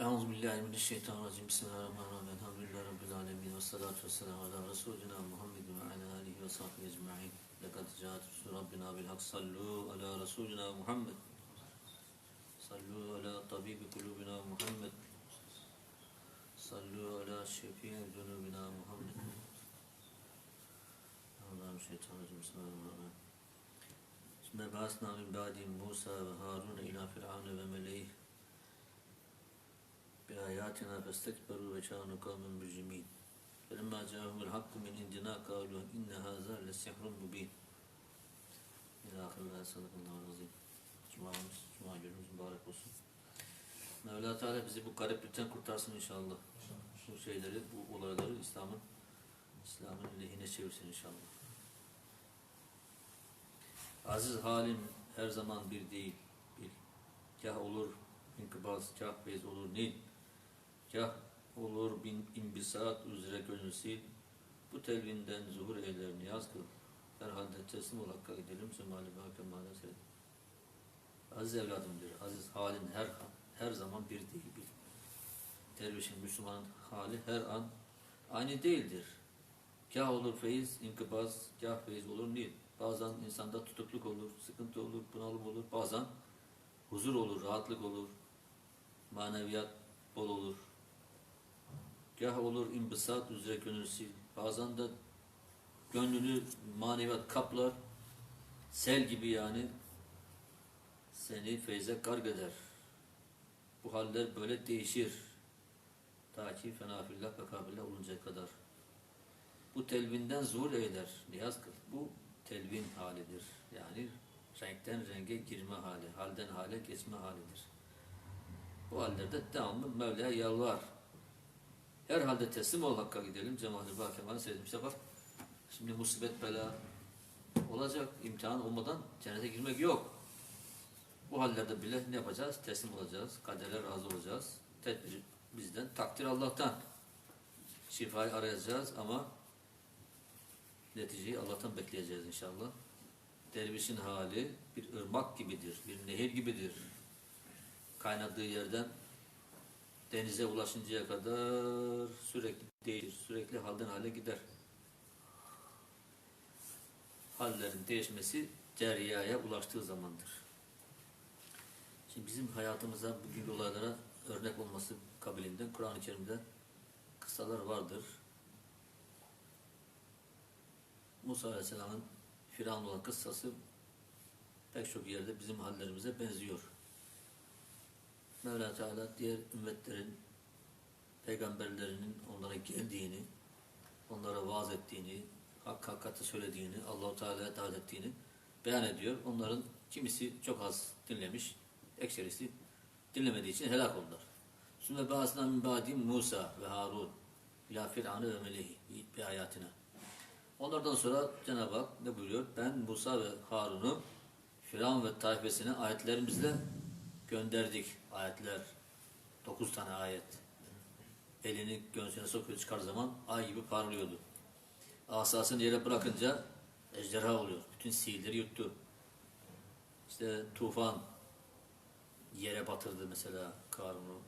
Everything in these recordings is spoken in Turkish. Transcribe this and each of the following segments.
Euzu billahi mineşşeytanirracim. Bismillahirrahmanirrahim. Elhamdülillahi rabbil alamin ve salatu vesselamu ala resulina Muhammed ve ala alihi ve sahbihi ecmaîn. Lekad caat rusul rabbina bil hak. Sallu ala resulina Muhammed. Sallu ala tabibi kulubina Muhammed. Sallu ala şefii zunubina Muhammed. Euzubillahimineşşeytanirracim. Bismillahirrahmanirrahim. Sümme ba'asna min ba'di Musa ve Harun ila Firavun ve meleyh بآياتنا فاستكبروا وكانوا قوما مجرمين فلما جاءهم الحق من عندنا قالوا إن هذا لسحر مبين İlâ ahirine sadakallahu azim. Cuma'mız, Cuma günümüz mübarek olsun. Mevla Teala bizi bu gariplikten kurtarsın inşallah. Bu şeyleri, bu olayları İslam'ın İslam'ın lehine çevirsin inşallah. Aziz halim her zaman bir değil. Bil. Kah olur inkıbaz, kah bez olur nil. Kah olur bin imbisat üzere gönülsil. Bu telvinden zuhur eyler niyaz kıl. Herhalde teslim ol hakka gidelim. Semali bâke seyredim. Aziz evladımdır. Aziz halin her her zaman bir değil bir. Dervişin, Müslümanın hali her an aynı değildir. Kah olur feyiz, inkıbaz, kah feyiz olur nil. Bazen insanda tutukluk olur, sıkıntı olur, bunalım olur. Bazen huzur olur, rahatlık olur, maneviyat bol olur. Gah olur imbisat üzere gönülsü. Bazen de gönlünü maneviyat kaplar. Sel gibi yani seni feyze karg eder. Bu haller böyle değişir. Ta ki fenafillah ve kabillah oluncaya kadar. Bu telvinden zuhur eyler. Niyaz kıl. Bu telvin halidir. Yani renkten renge girme hali, halden hale geçme halidir. Bu hallerde devamlı Mevla'ya yalvar. Herhalde teslim ol Hakk'a gidelim. Cemaat-i Bakeman'ı sevdim. İşte bak şimdi musibet bela olacak. imtihan olmadan cennete girmek yok. Bu hallerde bile ne yapacağız? Teslim olacağız. Kadere razı olacağız. Tedbir bizden. Takdir Allah'tan. Şifayı arayacağız ama neticeyi Allah'tan bekleyeceğiz inşallah. Dervişin hali bir ırmak gibidir, bir nehir gibidir. Kaynadığı yerden denize ulaşıncaya kadar sürekli değişir, sürekli halden hale gider. Hallerin değişmesi deryaya ulaştığı zamandır. Şimdi bizim hayatımıza bugün olaylara örnek olması kabilinden Kur'an-ı Kerim'de kıssalar vardır. Musa Aleyhisselam'ın Firavun olan kıssası pek çok yerde bizim hallerimize benziyor. Mevla Teala diğer ümmetlerin peygamberlerinin onlara geldiğini, onlara vaaz ettiğini, hak hakikati söylediğini, Allahu Teala'ya davet ettiğini beyan ediyor. Onların kimisi çok az dinlemiş, ekserisi dinlemediği için helak oldular. Sümme ba'asna min ba'di Musa ve Harun ila firavun ve melehi bir ayatına. Onlardan sonra Cenab-ı Hak ne buyuruyor? Ben Musa ve Harun'u Firavun ve tayfesine ayetlerimizle gönderdik. Ayetler. Dokuz tane ayet. Elini göğsüne sokuyor çıkar zaman ay gibi parlıyordu. Asasını yere bırakınca ejderha oluyor. Bütün sihirleri yuttu. İşte tufan yere batırdı mesela Karun'u.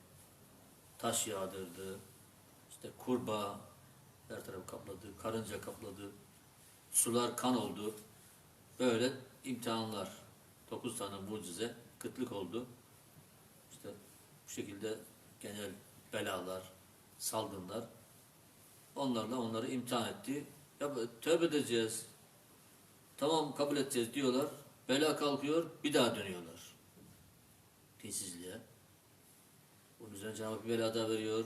Taş yağdırdı. İşte kurbağa her tarafı kapladı. Karınca kapladı. Sular kan oldu. Böyle imtihanlar. Dokuz tane mucize kıtlık oldu. Bu şekilde genel belalar, salgınlar onlarla onları imtihan etti. Ya tövbe edeceğiz. Tamam kabul edeceğiz diyorlar. Bela kalkıyor, bir daha dönüyorlar. Dinsizliğe. Bunun üzerine Cenab-ı bir bela da veriyor.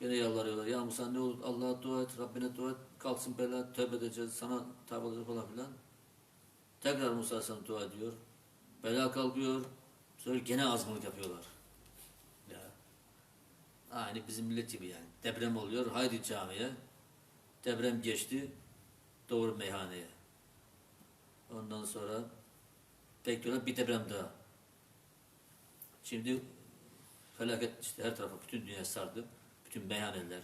Gene yalvarıyorlar. Ya Musa ne olur Allah'a dua et, Rabbine dua et. Kalksın bela, tövbe edeceğiz, sana tavbe edeceğiz falan filan. Tekrar Musa sana dua ediyor. Bela kalkıyor. Sonra gene azgınlık yapıyorlar. Aynı bizim millet gibi yani. Deprem oluyor. Haydi camiye. Deprem geçti. Doğru meyhaneye. Ondan sonra bekliyorlar bir deprem daha. Şimdi felaket işte her tarafa bütün dünya sardı. Bütün meyhaneler,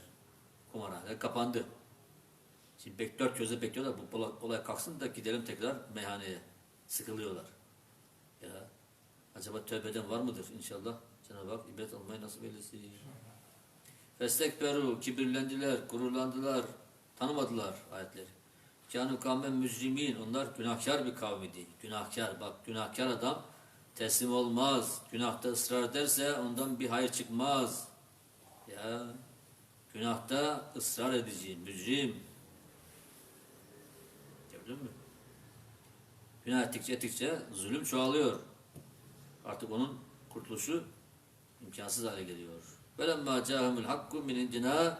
kumarhaneler kapandı. Şimdi bek, dört gözle bekliyorlar bu olay, olay kalksın da gidelim tekrar meyhaneye. Sıkılıyorlar. Ya acaba tövbeden var mıdır inşallah? Cenab-ı Hak ibret almayı nasip eylesin. Festekberu, kibirlendiler, gururlandılar, tanımadılar ayetleri. Kânû kavmen mücrimin, onlar günahkar bir kavmidi. Günahkar, bak günahkar adam teslim olmaz. Günahta ısrar ederse ondan bir hayır çıkmaz. Ya günahta ısrar edici, mücrim. Gördün mü? Günah ettikçe ettikçe zulüm çoğalıyor. Artık onun kurtuluşu imkansız hale geliyor. Velemma ca'humul hakku min indina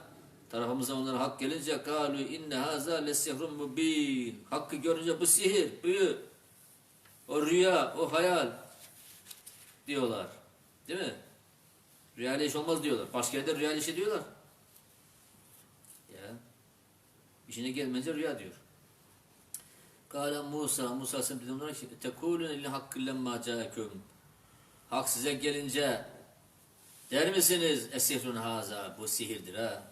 tarafımıza onlara hak gelince kalu inne haza lesihrun mubin. Hakkı görünce bu sihir, büyü, o rüya, o hayal diyorlar. Değil mi? Rüyayla iş olmaz diyorlar. Başka yerde rüyayla işi diyorlar. Ya. İşine gelmeyince rüya diyor. Kale Musa, Musa sen dedi onlara ki tekulun illi hakkı lemma caekum. Hak size gelince der misiniz esihrun haza bu sihirdir ha.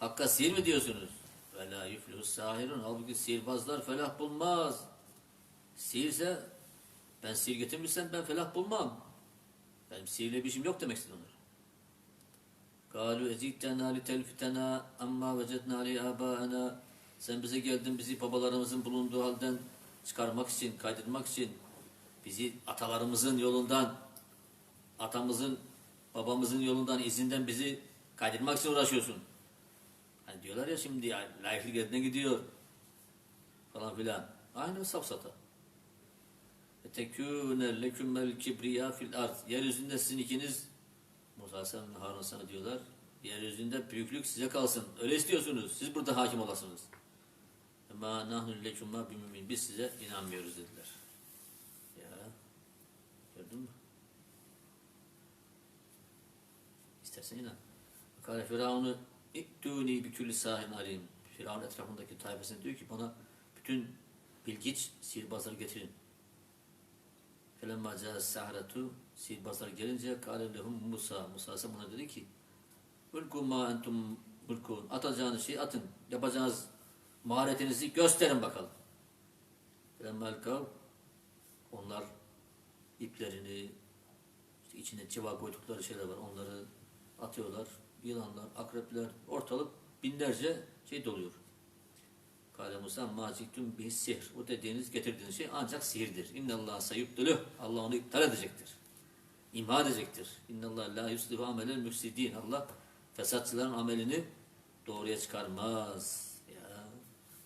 Hakka sihir mi diyorsunuz? Ve la yuflihus sahirun. Halbuki sihirbazlar felah bulmaz. Sihirse ben sihir getirmişsem ben felah bulmam. Benim sihirle bir işim yok demek istedi onlar. Kalu ezitena li telfitena amma vecedna li abaana sen bize geldin bizi babalarımızın bulunduğu halden çıkarmak için, kaydırmak için bizi atalarımızın yolundan atamızın babamızın yolundan izinden bizi kaydırmak için uğraşıyorsun. Hani diyorlar ya şimdi ya, layıklık yerine gidiyor falan filan. Aynı safsata. Tekûne lekümmel kibriya fil ard. Yeryüzünde sizin ikiniz Musa ve Harun sana diyorlar. Yeryüzünde büyüklük size kalsın. Öyle istiyorsunuz. Siz burada hakim olasınız. Ma nahnu lekümma bimümin. Biz size inanmıyoruz dediler. Ya. Gördün mü? İstersen inan. Kale Firavun'u İttûni bi külli sahin alim. Firavun etrafındaki tayfasına diyor ki bana bütün bilgiç sihirbazları getirin. Felemma câhe sahratu sihirbazlar gelince kâle lehum Musa. Musa ise buna dedi ki Ulku ma entum mulkun. Atacağınız şeyi atın. Yapacağınız maharetinizi gösterin bakalım. Felemma elkav onlar iplerini işte içine civa koydukları şeyler var. Onları atıyorlar. Yılanlar, akrepler, ortalık binlerce şey doluyor. Kale Musa maciktum bir sihr. O dediğiniz getirdiğiniz şey ancak sihirdir. İnnallâh sayüptülüh. Allah onu iptal edecektir. İmha edecektir. İnnallâh la yuslihu amelen müfsidin. Allah fesatçıların amelini doğruya çıkarmaz. Ya,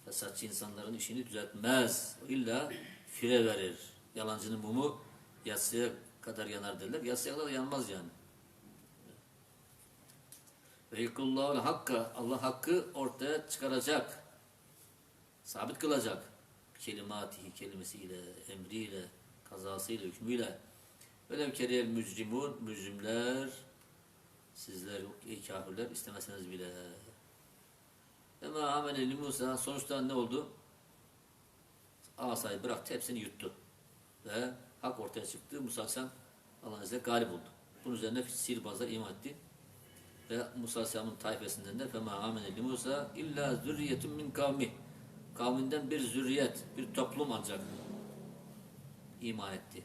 fesatçı insanların işini düzeltmez. İlla fire verir. Yalancının mumu yatsıya kadar yanar derler. Yatsıya kadar yanmaz yani. Ve yıkullahu hakka Allah hakkı ortaya çıkaracak. Sabit kılacak. Kelimatihi kelimesiyle, emriyle, kazasıyla, hükmüyle. Velev keriyel mücrimun, mücrimler, sizler ey kafirler istemeseniz bile. Ama amene li Musa sonuçta ne oldu? Asayı bıraktı, hepsini yuttu. Ve hak ortaya çıktı. Musa sen Allah'ın izniyle galip oldu. Bunun üzerine sihirbazlar iman etti ve Musa Aleyhisselam'ın tayfesinden de فَمَا آمَنَ لِمُوسَى اِلَّا zürriyetin min kavmi Kavminden bir zürriyet, bir toplum ancak iman etti.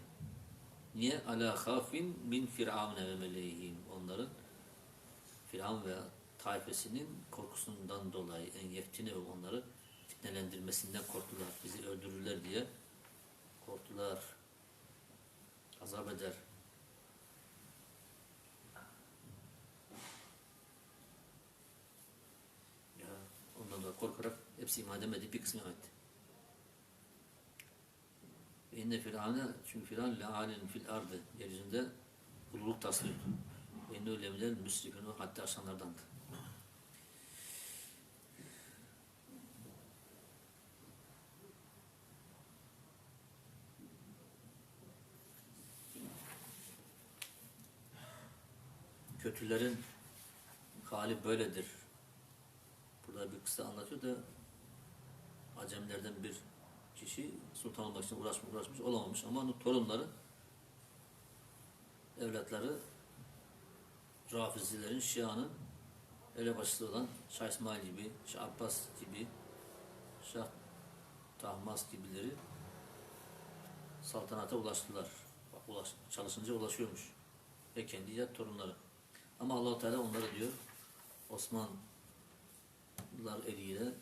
Niye? Ala khafin min firavne ve meleyhim. Onların Firavun ve tayfesinin korkusundan dolayı en yektine ve onları fitnelendirmesinden korktular. Bizi öldürürler diye korktular. Azap eder. korkarak hepsi iman edemedi. Bir kısmı iman etti. Ve inne firavune çünkü firavun la alin fil ardı yeryüzünde ululuk. Ve inne ölemler müsrifin hatta aşanlardandı. Kötülerin hali böyledir. Burada bir kısa anlatıyor da Acemlerden bir kişi sultan olmak için uğraşmış, uğraşmış olamamış ama onun torunları evlatları Rafizilerin, Şia'nın elebaşısı olan Şah İsmail gibi, Şah Abbas gibi, Şah Tahmas gibileri saltanata ulaştılar. Ulaş, çalışınca ulaşıyormuş. ve kendi ya torunları. Ama Allahu Teala onları diyor Osmanlılar eliyle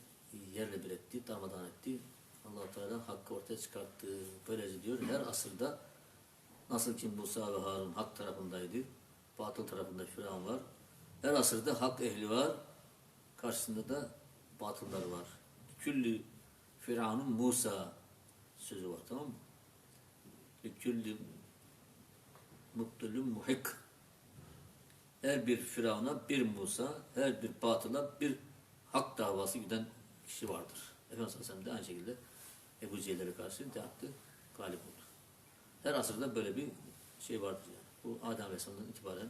yerle bir etti, darmadağın etti. Allah Teala hakkı ortaya çıkarttı. Böylece diyor her asırda nasıl ki Musa ve Harun hak tarafındaydı, batıl tarafında Firavun var. Her asırda hak ehli var, karşısında da batıllar var. Küllü Firavun'un Musa sözü var tamam mı? Küllü mutlulun muhik. Her bir Firavun'a bir Musa, her bir batıla bir hak davası giden kişi vardır. Efendimiz Aleyhisselam da aynı şekilde Ebu Cehil'e karşı yaptı? Galip oldu. Her asırda böyle bir şey vardır yani. Bu Adem Aleyhisselam'dan itibaren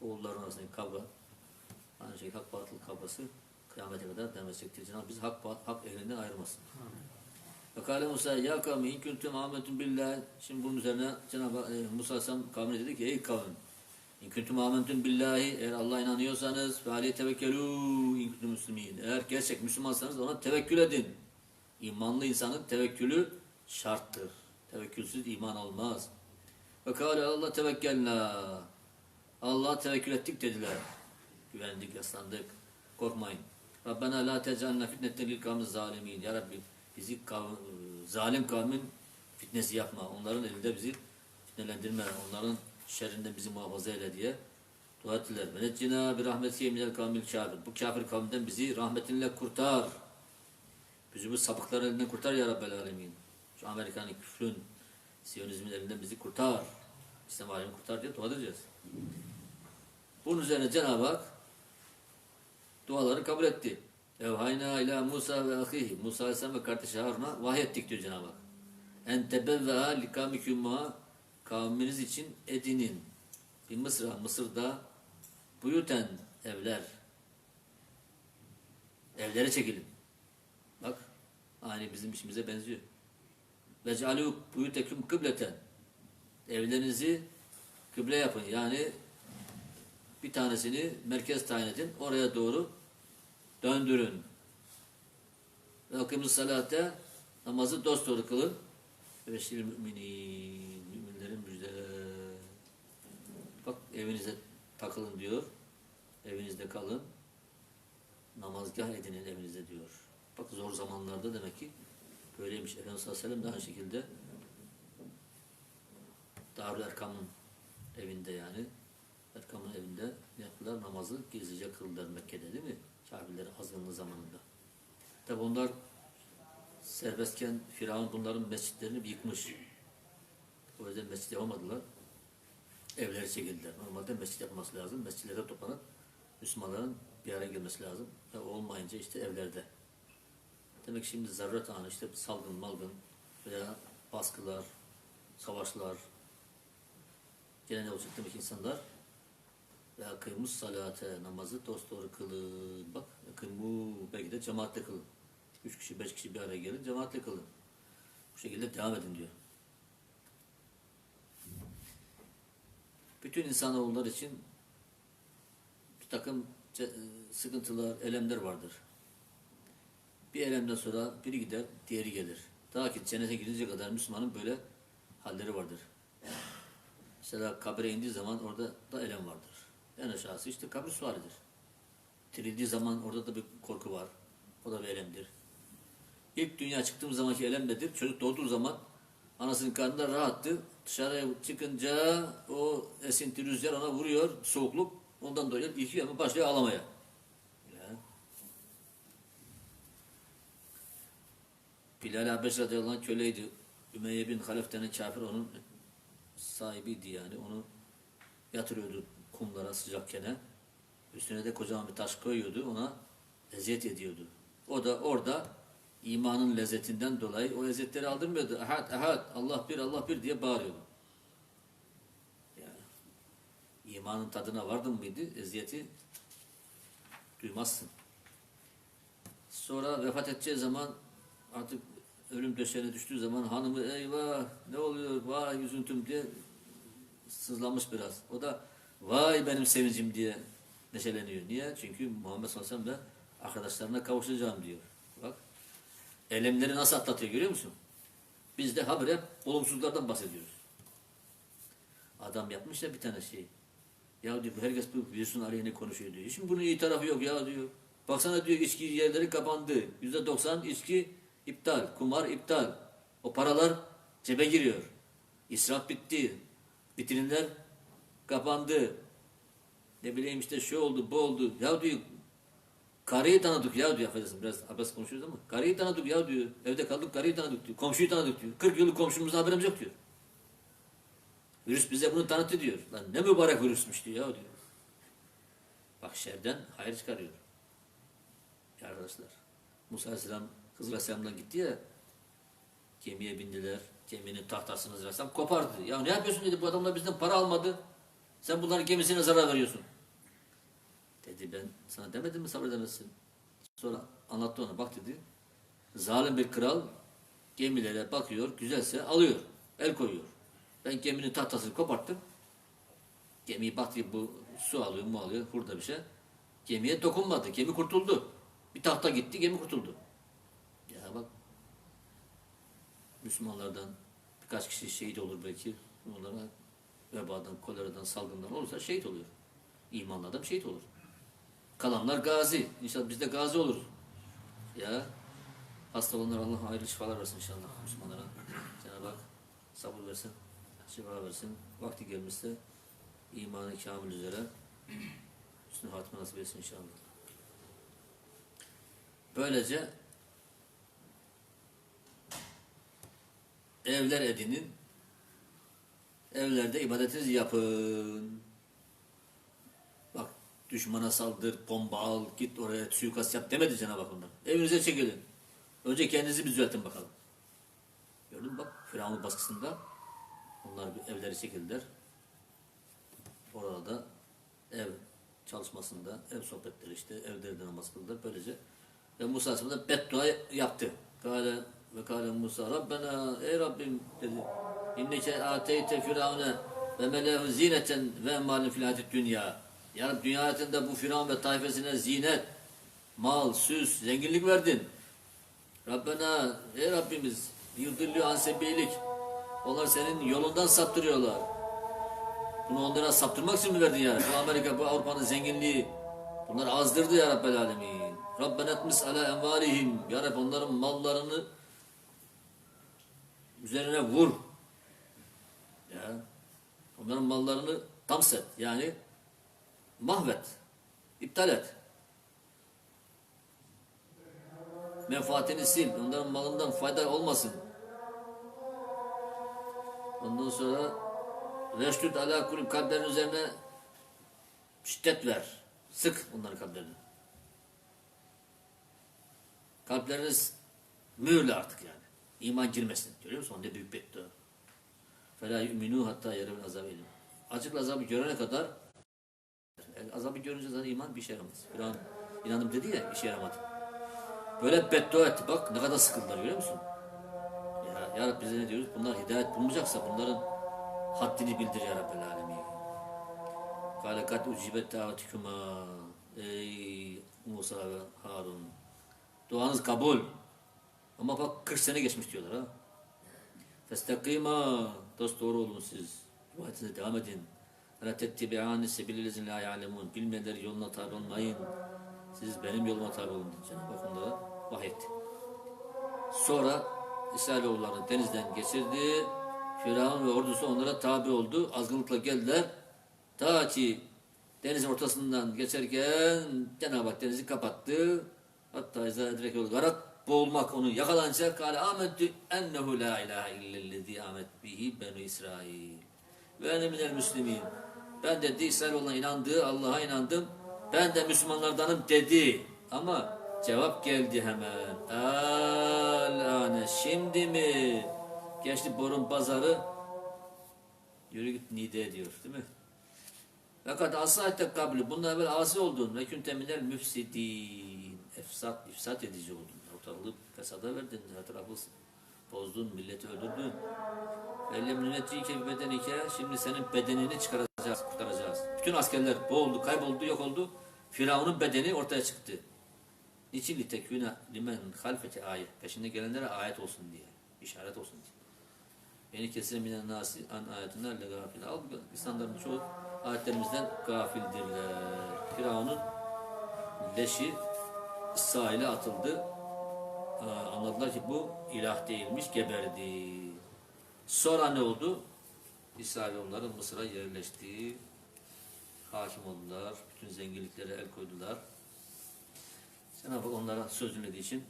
oğulların arasındaki kavga, aynı şekilde hak batıl kavgası kıyamete kadar devam edecektir. Cenab-ı bizi hak, hak ehlinden ayırmasın. Ve kâle Musa ya kavmi in kuntum âmentun billah. Şimdi bunun üzerine Cenab-ı e, Musa Aleyhisselam kavmine dedi ki ey kavim in kuntum âmentun billahi eğer Allah'a inanıyorsanız ve aleyhi tevekkelû in kuntum müslimin. Eğer gerçek Müslümansanız ona tevekkül edin. İmanlı insanın tevekkülü şarttır. Tevekkülsüz iman olmaz. Ve kâle Allah tevekkelnâ. Allah'a tevekkül ettik dediler. Güvendik, yaslandık. Korkmayın. Rabbena la tecalna fitneten lil kavmi zalimin. Ya Rabbi bizi kav- zalim kavmin fitnesi yapma. Onların elinde bizi fitnelendirme. Onların şerrinden bizi muhafaza eyle diye dua ettiler. Ve neccina bir rahmetiye minel kavmil kafir. Bu kafir kavminden bizi rahmetinle kurtar. Bizi bu sapıkların elinden kurtar ya Rabbel Alemin. Şu Amerika'nın küfrün, Siyonizmin elinden bizi kurtar. İslam alemini kurtar diye dua edeceğiz. Bunun üzerine Cenab-ı Hak duaları kabul etti. Evhayna ila Musa ve ahihi. Musa Aleyhisselam ve kardeşi Harun'a vahyettik diyor Cenab-ı Hak. En tebevveha likamikümma kavminiz için edinin. Bir Mısır'a, Mısır'da buyuten evler. Evlere çekilin. Bak, aynı bizim işimize benziyor. Ve cealû buyuteküm kıbleten. Evlerinizi kıble yapın. Yani bir tanesini merkez tayin edin. Oraya doğru döndürün. Ve akımız salate namazı dosdoğru kılın. Ve beşir müminin müminlerin müjdeler. Bak evinize takılın diyor. Evinizde kalın. Namazgah edinin evinize diyor. Bak zor zamanlarda demek ki böyleymiş. Efendimiz sallallahu aleyhi de aynı şekilde Darül Erkam'ın evinde yani Erkam'ın evinde yaptılar? Namazı gizlice kıldılar Mekke'de değil mi? Kafirlerin azgınlığı zamanında. Tabi onlar serbestken Firavun bunların mescitlerini yıkmış. O yüzden mescit yapamadılar. Evleri çekildiler. Normalde mescit yapması lazım. Mescitlere toplanıp Müslümanların bir araya gelmesi lazım. Ve olmayınca işte evlerde. Demek ki şimdi zaruret anı işte salgın malgın veya baskılar, savaşlar gene ne olacak demek insanlar ve kıymus salate namazı dosdoğru kılın. Bak kıymu belki de cemaatle kılın. Üç kişi, beş kişi bir araya gelin cemaatle kılın. Bu şekilde devam edin diyor. Bütün insanoğullar için bir takım ce- sıkıntılar, elemler vardır. Bir elemden sonra biri gider, diğeri gelir. Ta ki cennete gidince kadar Müslümanın böyle halleri vardır. Mesela kabre indiği zaman orada da elem vardır. En aşağısı işte kabir sualidir. Dirildiği zaman orada da bir korku var. O da bir elemdir. İlk dünya çıktığımız zamanki elem nedir? Çocuk doğduğu zaman anasının karnında rahattı. Dışarıya çıkınca o esinti rüzgar ona vuruyor, soğukluk. Ondan dolayı ilk ama başlıyor ağlamaya. Ya. Bilal Habeş radıyallahu anh köleydi. Ümeyye bin Halef denen kafir onun sahibiydi yani. Onu yatırıyordu kumlara sıcakken. Üstüne de kocaman bir taş koyuyordu. Ona eziyet ediyordu. O da orada imanın lezzetinden dolayı o eziyetleri aldırmıyordu. Ahad, ahad, Allah bir, Allah bir diye bağırıyordu. Yani imanın tadına vardın mıydı eziyeti duymazsın. Sonra vefat edeceği zaman artık ölüm döşeğine düştüğü zaman hanımı eyvah ne oluyor vay üzüntüm diye sızlamış biraz. O da vay benim sevincim diye neşeleniyor. Niye? Çünkü Muhammed sallallahu aleyhi ve sellem arkadaşlarına kavuşacağım diyor. Elemleri nasıl atlatıyor görüyor musun? Biz de habire olumsuzlardan bahsediyoruz. Adam yapmış ya bir tane şey. Ya diyor herkes bu virüsün aleyhine konuşuyor diyor. Şimdi bunun iyi tarafı yok ya diyor. Baksana diyor içki yerleri kapandı. Yüzde doksan içki iptal. Kumar iptal. O paralar cebe giriyor. İsraf bitti. Vitrinler kapandı. Ne bileyim işte şu oldu bu oldu. Ya diyor karıyı tanıdık ya diyor affedersin biraz abes konuşuyoruz ama karıyı tanıdık ya diyor. Evde kaldık karıyı tanıdık diyor. Komşuyu tanıdık diyor. 40 yıllık komşumuzdan haberimiz yok diyor. Virüs bize bunu tanıttı diyor. Lan ne mübarek virüsmüş diyor ya diyor. Bak şerden hayır çıkarıyor. Ya arkadaşlar. Musa Aleyhisselam Hızır Aleyhisselam'dan gitti ya gemiye bindiler. Geminin tahtasını Hızır Aleyhisselam kopardı. Ya ne yapıyorsun dedi bu adamlar bizden para almadı. Sen bunların gemisine zarar veriyorsun. Dedi ben sana demedim mi sabredemezsin. Sonra anlattı ona bak dedi. Zalim bir kral gemilere bakıyor güzelse alıyor. El koyuyor. Ben geminin tahtasını koparttım. Gemiyi baktı bu su alıyor mu alıyor hurda bir şey. Gemiye dokunmadı. Gemi kurtuldu. Bir tahta gitti gemi kurtuldu. Ya bak Müslümanlardan birkaç kişi şehit olur belki. Onlara vebadan, koleradan, salgından olursa şehit oluyor. İmanlı adam şehit olur. Kalanlar gazi. İnşallah biz de gazi oluruz. Ya hasta olanlar Allah hayırlı şifalar versin inşallah Müslümanlara. Cenab-ı Hak sabır versin, şifa versin. Vakti gelmişse imanı kamil üzere üstüne hatme nasip etsin inşallah. Böylece evler edinin, evlerde ibadetinizi yapın. Düşmana saldır, bomba al, git oraya suikast yap demedi Cenab-ı Hak onlara. Evinize çekilin. Önce kendinizi bir düzeltin bakalım. Gördün mü bak Firavun baskısında onlar bir evleri çekildiler. Orada da ev çalışmasında, ev sohbetleri işte, evlerde namaz kıldılar böylece. Ve Musa Aleyhisselam beddua yaptı. Kale ve kale Musa Rabbena ey Rabbim dedi. İnneke ateyte firavune ve melehu zineten ve emalin fil hayatid dünya. Ya Rabbi dünya hayatında bu firavun ve tayfesine zinet, mal, süs, zenginlik verdin. Rabbena ey Rabbimiz yudillü ansebilik. Onlar senin yolundan saptırıyorlar. Bunu onlara saptırmak için mi verdin ya? Bu Amerika, bu Avrupa'nın zenginliği. Bunlar azdırdı ya Rabbel Alemin. Rabbena etmis ala envalihim. Ya Rabbi onların mallarını üzerine vur. Ya. Onların mallarını tamset. Yani mahvet. iptal et. Menfaatini sil. Onların malından fayda olmasın. Ondan sonra reştüt ala kulüp kalplerin üzerine şiddet ver. Sık onların kalplerini. Kalpleriniz mühürle artık yani. İman girmesin. Görüyor musun? Onda büyük beddua. فَلَا يُؤْمِنُوا hatta يَرَوْنَ azab elim. Acık azabı görene kadar yani azabı görünce zaten iman bir şey yaramaz. Firavun inandım dedi ya işe yaramadı. Böyle beddua etti. Bak ne kadar sıkıldılar görüyor musun? Ya, ya Rabbi bize ne diyoruz? Bunlar hidayet bulmayacaksa bunların haddini bildir ya Rabbi alemin. Kale kat ucibet davetikuma. Ey Musa ve Harun. Duanız kabul. Ama bak 40 sene geçmiş diyorlar ha. Festakima. Dost doğru olun siz. Duayetinize devam edin. Ve tettibi'ani sebilillezin la ya'lemun. Bilmeyenler yoluna tabi olmayın. Siz benim yoluma tabi olun. Cenab-ı Hak onlara vahyetti. Sonra İsrailoğullarını denizden geçirdi. Firavun ve ordusu onlara tabi oldu. Azgınlıkla geldiler. Ta ki denizin ortasından geçerken Cenab-ı Hak denizi kapattı. Hatta izâ edrekel garak boğulmak onu yakalanınca kâle âmentü ennehu la ilahe illellezî âmet bihi benu İsrail. Ve ene minel müslimin. Ben dedi İsrailoğlu'na inandığı Allah'a inandım. Ben de Müslümanlardanım dedi. Ama cevap geldi hemen. Alane şimdi mi? Geçti borun pazarı. Yürü git nide diyor değil mi? Fakat asayette kabli. Bundan evvel asi oldun. Ve künte minel müfsidin. Efsat, ifsat edici oldun. Ortalığı fesada verdin. Etrafı bozdun. Milleti öldürdün. Ellem nünettike bedenike. Şimdi senin bedenini çıkaracağız, kurtaracağız. Bütün askerler boğuldu, kayboldu, yok oldu. Firavun'un bedeni ortaya çıktı. Niçin litekûne limen halfeti ayet. Peşinde gelenlere ayet olsun diye. işaret olsun diye. Beni kesire minen nasi an ayetinden le gafil. Al insanların çoğu ayetlerimizden gafildirler. Firavun'un leşi sahile atıldı. Anladılar ki bu ilah değilmiş, geberdi. Sonra ne oldu? İsrailoğulları Mısır'a yerleşti. Hakim oldular. Bütün zenginliklere el koydular. Cenab-ı onlara söz dinlediği için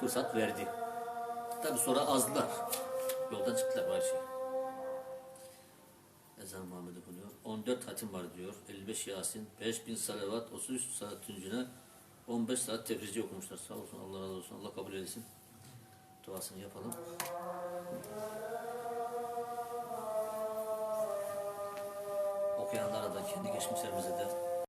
fırsat verdi. Tabi sonra azdılar. Yoldan çıktılar her şey. Ezan Muhammed okunuyor. 14 hatim var diyor. 55 Yasin, 5000 salavat, 33 saat tüncüne, 15 saat tefrici okumuşlar. Sağ olsun, Allah razı olsun. Allah kabul etsin. Duasını yapalım. Okuyanlara da kendi geçmişlerimize de